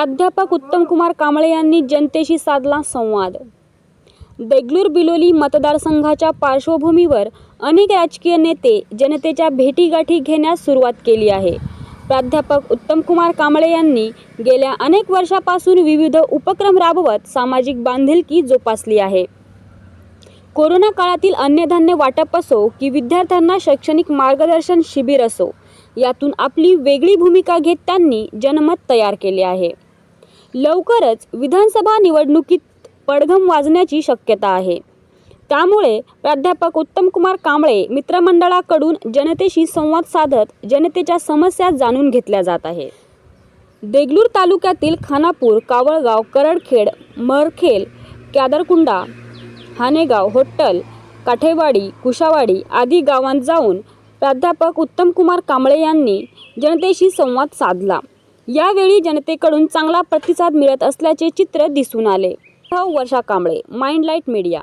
प्राध्यापक उत्तमकुमार कांबळे यांनी जनतेशी साधला संवाद. बेगलूर बिलोली मतदारसंघाच्या पार्श्वभूमीवर अनेक राजकीय नेते जनतेच्या भेटीगाठी घेण्यास सुरुवात केली आहे. प्राध्यापक उत्तमकुमार कांबळे यांनी गेल्या अनेक वर्षापासून विविध उपक्रम राबवत सामाजिक बांधिलकी जोपासली आहे. कोरोना काळातील अन्नधान्य वाटप असो की विद्यार्थ्यांना शैक्षणिक मार्गदर्शन शिबिर असो यातून आपली वेगळी भूमिका घेत त्यांनी जनमत तयार केले आहे. लवकरच विधानसभा निवडणुकीत पडघम वाजण्याची शक्यता आहे. त्यामुळे प्राध्यापक उत्तमकुमार कांबळे मित्रमंडळाकडून जनतेशी संवाद साधत जनतेच्या समस्या जाणून घेतल्या जात आहे देगलूर तालुक्यातील खानापूर कावळगाव करडखेड मरखेल क्यादरकुंडा हानेगाव होट्टल काठेवाडी कुशावाडी आदी गावांत जाऊन प्राध्यापक उत्तमकुमार कांबळे यांनी जनतेशी संवाद साधला. यावेळी जनतेकडून चांगला प्रतिसाद मिळत असल्याचे चित्र दिसून आले. Varsha Kamble Mindlight Media.